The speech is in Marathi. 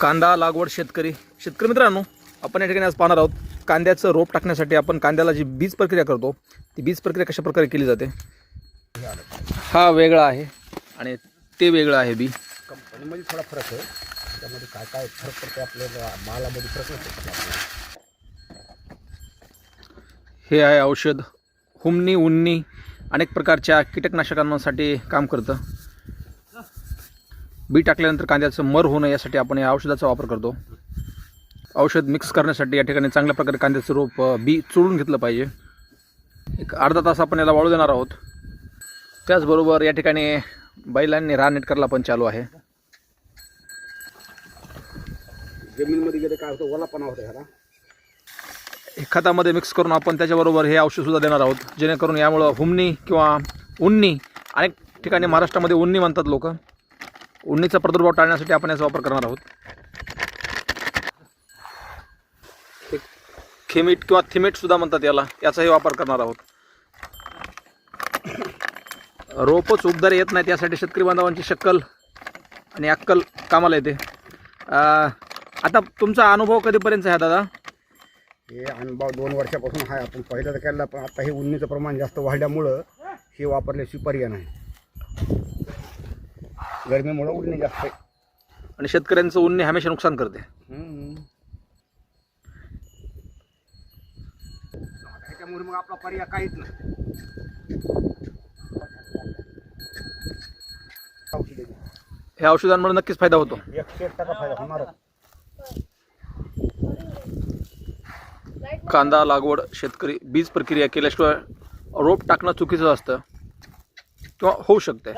कांदा लागवड शेतकरी. शेतकरी मित्रांनो आपण या ठिकाणी आज पाहणार आहोत कांद्याचं रोप टाकण्यासाठी आपण कांद्याला जी बीज प्रक्रिया करतो ती बीज प्रक्रिया कशा प्रकारे केली जाते? हा वेगळा आहे आणि ते वेगळं आहे बी. कंपनीमध्ये थोडा फरक आहे. त्यामध्ये काय काय फरक पडतो आपल्याला मालामध्ये फरक नसतो हे आहे औषध. हुमणी उन्नी अनेक प्रकारच्या कीटकनाशकांसाठी काम करतं. बी टाकल्यानंतर कांद्याचं मर नये यासाठी आपण या औषधाचा वापर करतो. औषध मिक्स करण्यासाठी या ठिकाणी चांगल्या प्रकारे कांद्याचं रोप बी चोळून घेतलं पाहिजे. एक अर्धा तास आपण याला वाळू देणार आहोत. त्याचबरोबर या ठिकाणी बैलांनी रान नेटकरला पण चालू आहे. जमीनमध्ये गेले काय होतं? ओलापणा होता ह्याला हे खतामध्ये मिक्स करून आपण त्याच्याबरोबर हे औषधसुद्धा देणार आहोत. जेणेकरून यामुळं हुमणी किंवा उन्नी अनेक ठिकाणी महाराष्ट्रामध्ये उन्नी म्हणतात लोक. उन्नीचा प्रादुर्भाव टाळण्यासाठी आपण याचा वापर करणार आहोत. हे खेमीट किंवा थिमेटसुद्धा म्हणतात याला. याचाही वापर करणार आहोत. रोपच उबदार येत नाहीत यासाठी शेतकरी बांधवांची शक्कल आणि अक्कल कामाला येते. आता तुमचा अनुभव कधीपर्यंत आहे दादा? हे अनुभव दोन वर्षापासून आहे. आपण पहिलं तर केलं पण आता हे उन्नीचं प्रमाण जास्त वाढल्यामुळं हे वापरल्याशिवाय पर्याय नाही. गरमीमुळं उन्नी जास्त आहे. आणि शेतकऱ्यांचं उन्नी हमेशा नुकसान करते. हम्म. त्याच्यामुळे मग आपला पर्याय काहीच नाही. ह्या औषधांमुळे नक्कीच फायदा होतो. एकशे एक टक्का फायदा होणारच. कांदा लागवड शेतकरी बीज प्रक्रिया केल्याशिवाय रोप टाकणं चुकीचं असतं किंवा होऊ शकते